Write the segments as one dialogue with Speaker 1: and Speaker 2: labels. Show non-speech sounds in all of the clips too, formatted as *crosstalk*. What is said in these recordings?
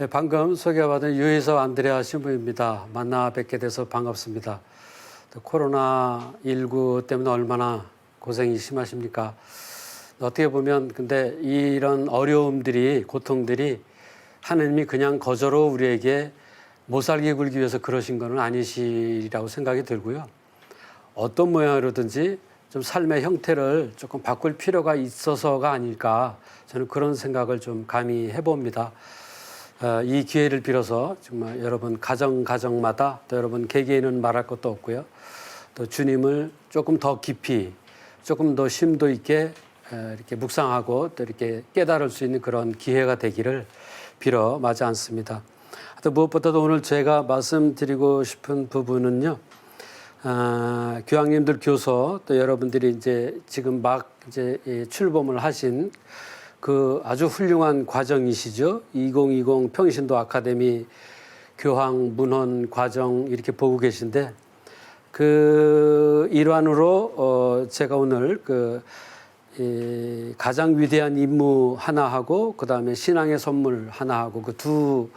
Speaker 1: 네, 방금 소개받은 유희서 안드레아 신부입니다. 만나 뵙게 돼서 반갑습니다. 또 코로나19 때문에 얼마나 고생이 심하십니까? 어떻게 보면 근데 이런 어려움들이 고통들이 하나님이 그냥 거저로 우리에게 못 살게 굴기 위해서 그러신 것은 아니시라고 생각이 들고요. 어떤 모양으로든지 좀 삶의 형태를 조금 바꿀 필요가 있어서가 아닐까 저는 그런 생각을 좀 감히 해봅니다. 어, 이 기회를 빌어서 정말 여러분 가정 가정마다 또 여러분 개개인은 말할 것도 없고요. 또 주님을 조금 더 깊이 조금 더 심도 있게 에, 이렇게 묵상하고 또 이렇게 깨달을 수 있는 그런 기회가 되기를 빌어 마지 않습니다. 또 무엇보다도 오늘 제가 말씀드리고 싶은 부분은요. 아, 교황님들 교서 또 여러분들이 이제 지금 막 이제 이 출범을 하신 그 아주 훌륭한 과정이시죠. 2020 평신도 아카데미 교황 문헌 과정 이렇게 보고 계신데 그 일환으로 어 제가 오늘 그 이 가장 위대한 임무 하나 하고 그다음에 신앙의 선물 하나 하고 그 두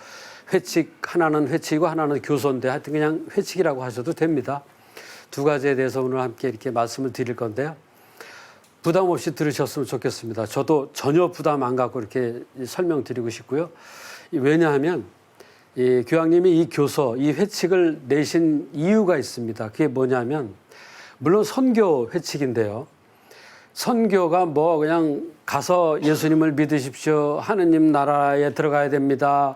Speaker 1: 회칙 하나는 회칙이고 하나는 교서인데 하여튼 그냥 회칙이라고 하셔도 됩니다. 두 가지에 대해서 오늘 함께 이렇게 말씀을 드릴 건데요. 부담 없이 들으셨으면 좋겠습니다. 저도 전혀 부담 안 갖고 이렇게 설명드리고 싶고요. 이 왜냐하면 이 교황님이 이 교서, 이 회칙을 내신 이유가 있습니다. 그게 뭐냐면 물론 선교 회칙인데요. 선교가 뭐 그냥 가서 예수님을 믿으십시오. 하느님 나라에 들어가야 됩니다.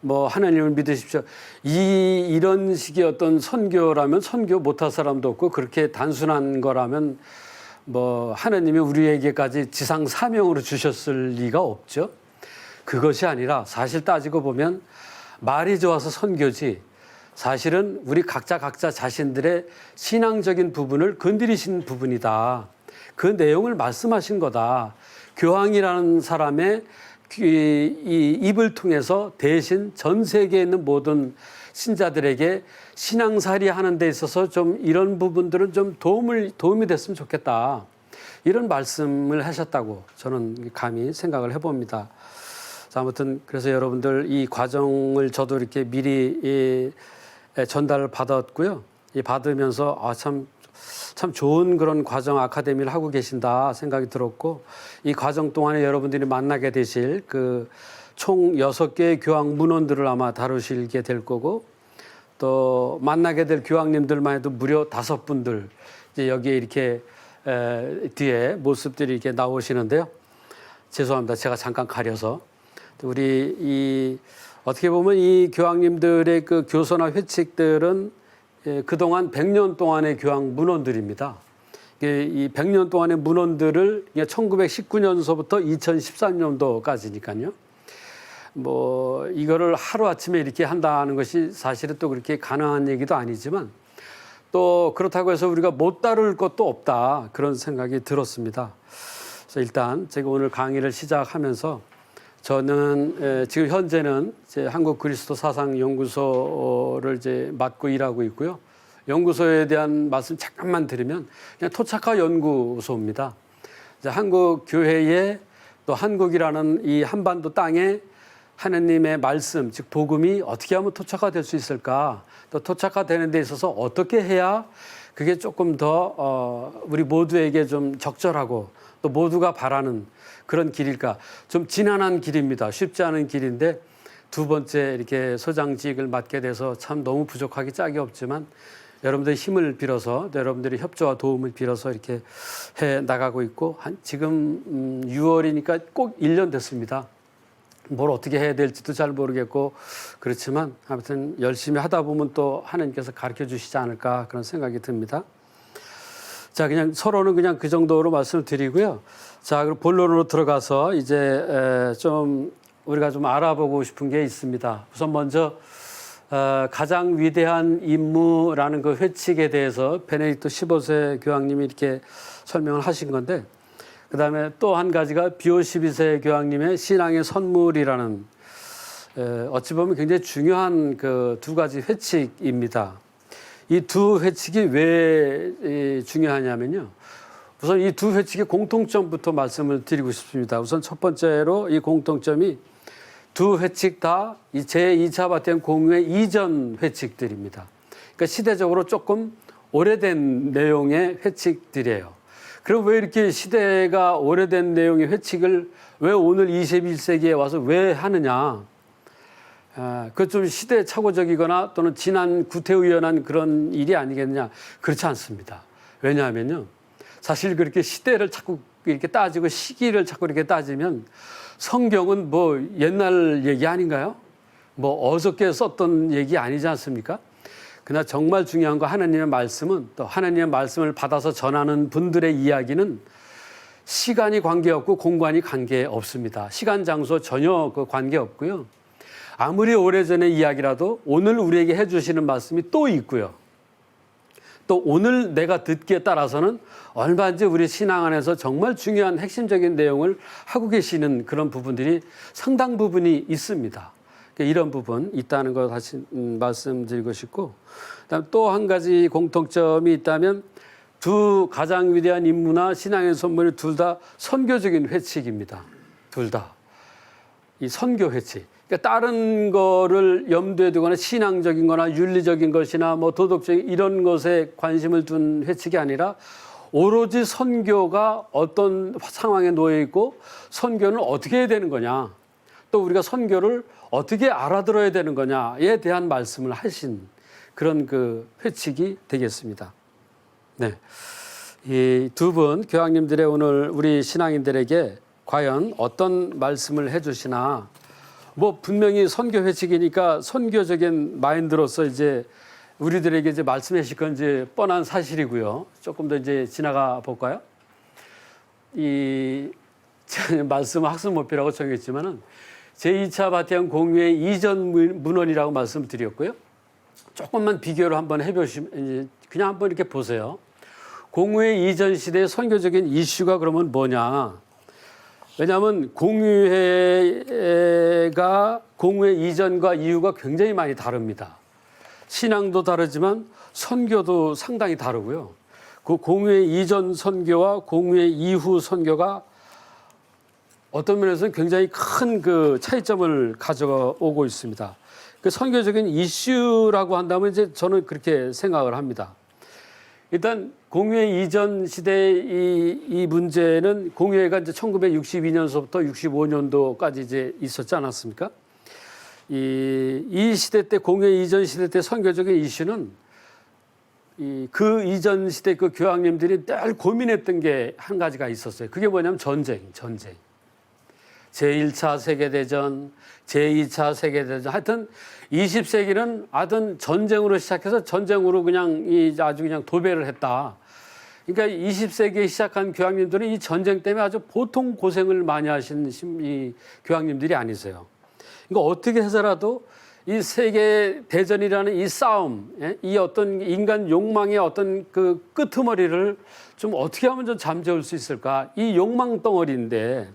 Speaker 1: 뭐 하나님을 믿으십시오. 이 이런 식의 어떤 선교라면 선교 못할 사람도 없고 그렇게 단순한 거라면 뭐 하나님이 우리에게까지 지상 사명으로 주셨을 리가 없죠. 그것이 아니라 사실 따지고 보면 말이 좋아서 선교지 사실은 우리 각자 각자 자신들의 신앙적인 부분을 건드리신 부분이다. 그 내용을 말씀하신 거다. 교황이라는 사람의 이 입을 통해서 대신 전 세계에 있는 모든 신자들에게 신앙살이 하는 데 있어서 좀 이런 부분들은 좀 도움을 도움이 됐으면 좋겠다. 이런 말씀을 하셨다고 저는 감히 생각을 해봅니다. 자, 아무튼 그래서 여러분들 이 과정을 저도 이렇게 미리 이 전달을 받았고요. 이 받으면서 아, 참, 참 좋은 그런 과정 아카데미를 하고 계신다 생각이 들었고 이 과정 동안에 여러분들이 만나게 되실 그 총 여섯 개의 교황 문헌들을 아마 다루시게 될 거고 또 만나게 될 교황님들만 해도 무려 다섯 분들 이제 여기에 이렇게 에, 뒤에 모습들이 이렇게 나오시는데요. 죄송합니다. 제가 잠깐 가려서 우리 이 어떻게 보면 이 교황님들의 그 교서나 회칙들은 예, 그동안 100년 동안의 교황 문헌들입니다. 이게 이 100년 동안의 문헌들을 1919년서부터 2013년도까지니까요. 뭐 이거를 하루 아침에 이렇게 한다는 것이 사실은 또 그렇게 가능한 얘기도 아니지만 또 그렇다고 해서 우리가 못 다룰 것도 없다 그런 생각이 들었습니다. 그래서 일단 제가 오늘 강의를 시작하면서 저는 에, 지금 현재는 제 한국 그리스도 사상 연구소를 이제 맡고 일하고 있고요. 연구소에 대한 말씀 잠깐만 드리면 그냥 토착화 연구소입니다. 이제 한국 교회에 또 한국이라는 이 한반도 땅에 하느님의 말씀, 즉 복음이 어떻게 하면 토착화 될 수 있을까? 또 토착화 되는 데 있어서 어떻게 해야 그게 조금 더 어, 우리 모두에게 좀 적절하고 또 모두가 바라는 그런 길일까? 좀 지난한 길입니다. 쉽지 않은 길인데 두 번째 이렇게 소장직을 맡게 돼서 참 너무 부족하기 짝이 없지만 여러분들의 힘을 빌어서 여러분들의 협조와 도움을 빌어서 이렇게 해 나가고 있고 한 지금 음, 6월이니까 꼭 1년 됐습니다. 뭘 어떻게 해야 될지도 잘 모르겠고 그렇지만 아무튼 열심히 하다 보면 또 하나님께서 가르쳐 주시지 않을까 그런 생각이 듭니다. 자, 그냥 서로는 그냥 그 정도로 말씀을 드리고요. 자, 그럼 본론으로 들어가서 이제 에, 좀 우리가 좀 알아보고 싶은 게 있습니다. 우선 먼저 어, 가장 위대한 임무라는 그 회칙에 대해서 베네딕토 15세 교황님이 이렇게 설명을 하신 건데 그 다음에 또 한 가지가 비오 12세 교황님의 신앙의 선물이라는 에, 어찌 보면 굉장히 중요한 그 두 가지 회칙입니다. 이 두 회칙이 왜 이, 중요하냐면요. 우선 이 두 회칙의 공통점부터 말씀을 드리고 싶습니다. 우선 첫 번째로 이 공통점이 두 회칙 다 제2차 바텐 공유의 이전 회칙들입니다. 그러니까 시대적으로 조금 오래된 내용의 회칙들이에요. 그럼 왜 이렇게 시대가 오래된 내용의 회칙을 왜 오늘 21세기에 와서 왜 하느냐? 아, 그좀 시대착오적이거나 또는 지난 구태의연한 그런 일이 아니겠냐? 그렇지 않습니다. 왜냐하면요. 사실 그렇게 시대를 자꾸 이렇게 따지고 시기를 자꾸 이렇게 따지면 성경은 뭐 옛날 얘기 아닌가요? 뭐 어저께 썼던 얘기 아니지 않습니까? 그러나 정말 중요한 거 하나님의 말씀은 또 하나님의 말씀을 받아서 전하는 분들의 이야기는 시간이 관계없고 공간이 관계없습니다. 시간 장소 전혀 그 관계없고요. 아무리 오래전의 이야기라도 오늘 우리에게 해주시는 말씀이 또 있고요. 또 오늘 내가 듣기에 따라서는 얼마든지 우리 신앙 안에서 정말 중요한 핵심적인 내용을 하고 계시는 그런 부분들이 상당 부분이 있습니다. 그러니까 이런 부분 있다는 거 다시 음, 말씀드리고 싶고, 그다음 또 한 가지 공통점이 있다면 두 가장 위대한 인물나 신앙의 선물이 둘 다 선교적인 회칙입니다. 둘 다. 이 선교 회칙. 그러니까 다른 거를 염두에 두거나 신앙적인 거나 윤리적인 것이나 뭐 도덕적인 이런 것에 관심을 둔 회칙이 아니라 오로지 선교가 어떤 상황에 놓여 있고 선교는 어떻게 해야 되는 거냐. 또 우리가 선교를 어떻게 알아들어야 되는 거냐에 대한 말씀을 하신 그런 그 회칙이 되겠습니다. 네. 이 두 분 교황님들의 오늘 우리 신앙인들에게 과연 어떤 말씀을 해 주시나 뭐 분명히 선교 회칙이니까 선교적인 마인드로서 이제 우리들에게 이제 말씀해 주실 건 이제 뻔한 사실이고요. 조금 더 이제 지나가 볼까요? 이 *laughs* 말씀 학습 목표라고 정했지만은 제2차 바티안 공유의 이전 문헌이라고 말씀드렸고요. 조금만 비교를 한번 해보시면 그냥 한번 이렇게 보세요. 공유의 이전 시대의 선교적인 이슈가 그러면 뭐냐? 왜냐하면 공유회가 공유회 이전과 이후가 굉장히 많이 다릅니다. 신앙도 다르지만 선교도 상당히 다르고요. 그 공유회 이전 선교와 공유회 이후 선교가 어떤 면에서는 굉장히 큰 그 차이점을 가져오고 있습니다. 그 선교적인 이슈라고 한다면 이제 저는 그렇게 생각을 합니다. 일단 공유회 이전 시대의 이, 이 문제는 공유회가 이제 1962년서부터 65년도까지 이제 있었지 않았습니까? 이, 이 시대 때 공유회 이전 시대 때 선교적인 이슈는 이, 그 이전 시대 그 교황님들이 늘 고민했던 게 한 가지가 있었어요. 그게 뭐냐면 전쟁, 전쟁. 제1차 세계대전, 제2차 세계대전. 하여튼 20세기는 하여튼 전쟁으로 시작해서 전쟁으로 그냥 이 아주 그냥 도배를 했다. 그러니까 20세기에 시작한 교황님들은 이 전쟁 때문에 아주 보통 고생을 많이 하신 이 교황님들이 아니세요. 그러니까 어떻게 해서라도 이 세계 대전이라는 이 싸움, 예? 이 어떤 인간 욕망의 어떤 그 끄트머리를 좀 어떻게 하면 좀 잠재울 수 있을까? 이 욕망 덩어리인데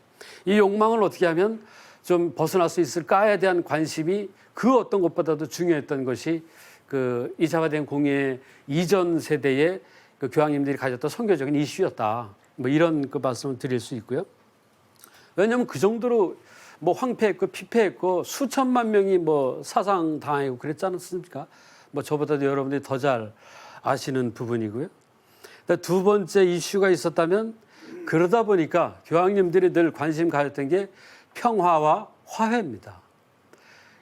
Speaker 1: 이 욕망을 어떻게 하면 좀 벗어날 수 있을까에 대한 관심이 그 어떤 것보다도 중요했던 것이 그 이차화된 공예 이전 세대의 그 교황님들이 가졌던 선교적인 이슈였다. 뭐 이런 그 말씀을 드릴 수 있고요. 왜냐하면 그 정도로 뭐 황폐했고 피폐했고 수천만 명이 뭐 사상 당하고 그랬지 않았습니까? 뭐 저보다도 여러분들이 더 잘 아시는 부분이고요. 두 번째 이슈가 있었다면 그러다 보니까 교황님들이 늘 관심 가졌던 게 평화와 화해입니다.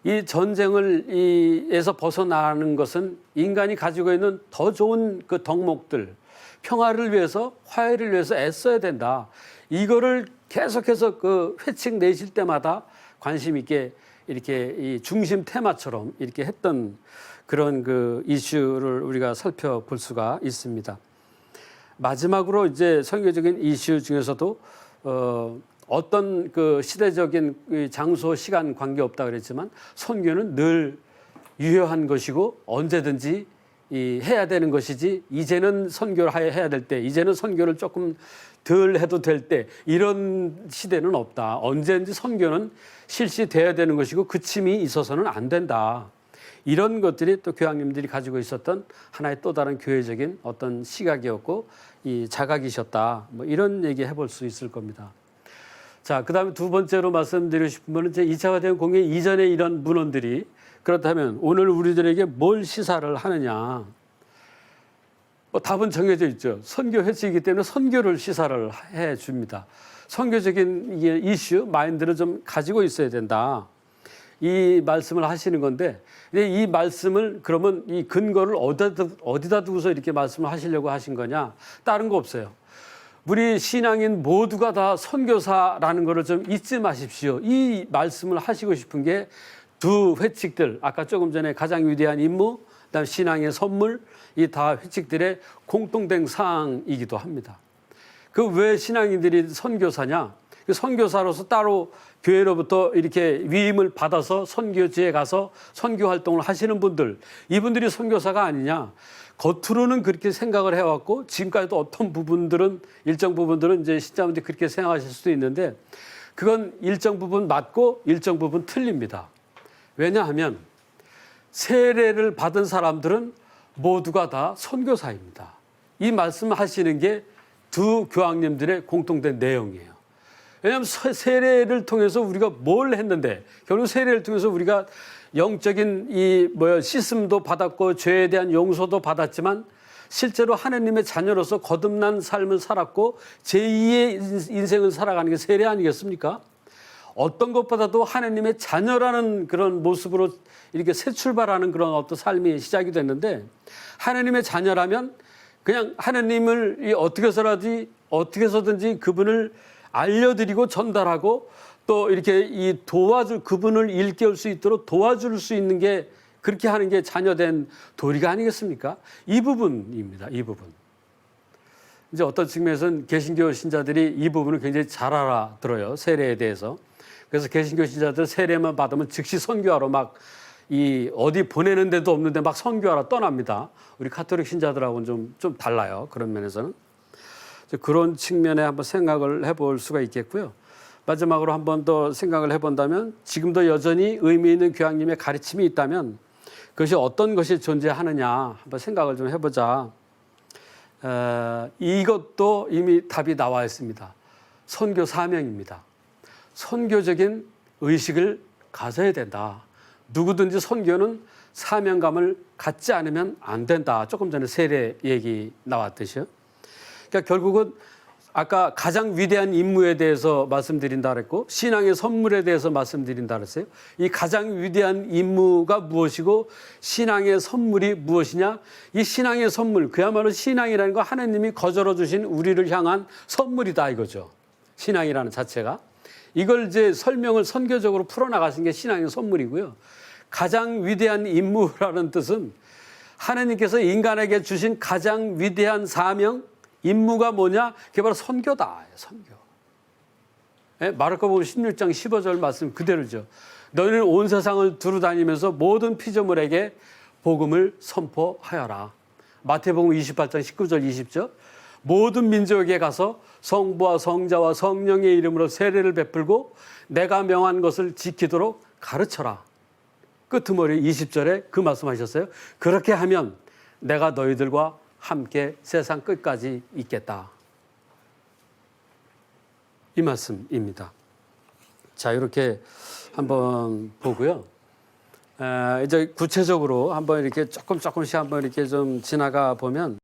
Speaker 1: 이 전쟁을 이에서 벗어나는 것은 인간이 가지고 있는 더 좋은 그 덕목들, 평화를 위해서 화해를 위해서 애써야 된다. 이거를 계속해서 그 회칙 내실 때마다 관심 있게 이렇게 이 중심 테마처럼 이렇게 했던 그런 그 이슈를 우리가 살펴볼 수가 있습니다. 마지막으로 이제 선교적인 이슈 중에서도 어, 어떤 그 시대적인 그 장소 시간 관계 없다 그랬지만 선교는 늘 유효한 것이고 언제든지 이 해야 되는 것이지 이제는 선교를 해야 될 때 이제는 선교를 조금 덜 해도 될 때 이런 시대는 없다. 언제든지 선교는 실시돼야 되는 것이고 그침이 있어서는 안 된다. 이런 것들이 또 교황님들이 가지고 있었던 하나의 또 다른 교회적인 어떤 시각이었고 이 자각이셨다. 뭐 이런 얘기 해볼 수 있을 겁니다. 자, 그 다음에 두 번째로 말씀드리고 싶은 거는 제 2차 화대한 공연 이전에 이런 문헌들이 그렇다면 오늘 우리들에게 뭘 시사를 하느냐. 뭐 답은 정해져 있죠. 선교 회칙이기 때문에 선교를 시사를 해 줍니다. 선교적인 이게 이슈, 마인드를 좀 가지고 있어야 된다. 이 말씀을 하시는 건데 이 말씀을 그러면 이 근거를 어디다, 어디다 두고서 이렇게 말씀을 하시려고 하신 거냐? 다른 거 없어요. 우리 신앙인 모두가 다 선교사라는 것을 좀 잊지 마십시오. 이 말씀을 하시고 싶은 게 두 회칙들, 아까 조금 전에 가장 위대한 임무, 그다음 신앙의 선물, 이 다 회칙들의 공통된 사항이기도 합니다. 그 왜 신앙인들이 선교사냐? 그 선교사로서 따로 교회로부터 이렇게 위임을 받아서 선교지에 가서 선교 활동을 하시는 분들, 이분들이 선교사가 아니냐? 겉으로는 그렇게 생각을 해왔고 지금까지도 어떤 부분들은 일정 부분들은 이제 신자분들이 그렇게 생각하실 수도 있는데 그건 일정 부분 맞고 일정 부분 틀립니다. 왜냐하면 세례를 받은 사람들은 모두가 다 선교사입니다. 이 말씀하시는 게 두 교황님들의 공통된 내용이에요. 왜냐하면 세- 세례를 통해서 우리가 뭘 했는데 결국 세례를 통해서 우리가 영적인 이 뭐야 씻음도 받았고 죄에 대한 용서도 받았지만 실제로 하나님의 자녀로서 거듭난 삶을 살았고 제2의 인생을 살아가는 게 세례 아니겠습니까? 어떤 것보다도 하나님의 자녀라는 그런 모습으로 이렇게 새 출발하는 그런 어떤 삶이 시작이 됐는데 하나님의 자녀라면 그냥 하나님을 이 어떻게 해서라도 어떻게 해서든지 그분을 알려드리고 전달하고 또 이렇게 이 도와줄 그분을 일깨울 수 있도록 도와줄 수 있는 게 그렇게 하는 게 자녀된 도리가 아니겠습니까? 이 부분입니다. 이 부분. 이제 어떤 측면에서는 개신교 신자들이 이 부분을 굉장히 잘 알아들어요. 세례에 대해서. 그래서 개신교 신자들 세례만 받으면 즉시 선교하러 막 이 어디 보내는 데도 없는데 막 선교하러 떠납니다. 우리 카톨릭 신자들하고는 좀, 좀 달라요. 그런 면에서는. 그런 측면에 한번 생각을 해볼 수가 있겠고요. 마지막으로 한 번 더 생각을 해본다면 지금도 여전히 의미 있는 교황님의 가르침이 있다면 그것이 어떤 것이 존재하느냐 한번 생각을 좀 해보자. 에, 이것도 이미 답이 나와 있습니다. 선교 사명입니다. 선교적인 의식을 가져야 된다. 누구든지 선교는 사명감을 갖지 않으면 안 된다. 조금 전에 세례 얘기 나왔듯이요. 그러니까 결국은 아까 가장 위대한 임무에 대해서 말씀드린다 그랬고 신앙의 선물에 대해서 말씀드린다 그랬어요. 이 가장 위대한 임무가 무엇이고 신앙의 선물이 무엇이냐? 이 신앙의 선물 그야말로 신앙이라는 거 하나님이 거저러 주신 우리를 향한 선물이다 이거죠. 신앙이라는 자체가 이걸 이제 설명을 선교적으로 풀어 나가신 게 신앙의 선물이고요. 가장 위대한 임무라는 뜻은 하나님께서 인간에게 주신 가장 위대한 사명, 임무가 뭐냐? 그게 바로 선교다. 선교. 예? 마르코복음 16장 15절 말씀 그대로죠. 너희는 온 세상을 두루 다니면서 모든 피조물에게 복음을 선포하여라. 마태복음 28장 19절 20절. 모든 민족에게 가서 성부와 성자와 성령의 이름으로 세례를 베풀고 내가 명한 것을 지키도록 가르쳐라. 끄트머리 20절에 그 말씀하셨어요. 그렇게 하면 내가 너희들과 함께 세상 끝까지 있겠다. 이 말씀입니다. 자, 이렇게 한번 보고요. 에, 이제 구체적으로 한번 이렇게 조금 조금씩 한번 이렇게 좀 지나가 보면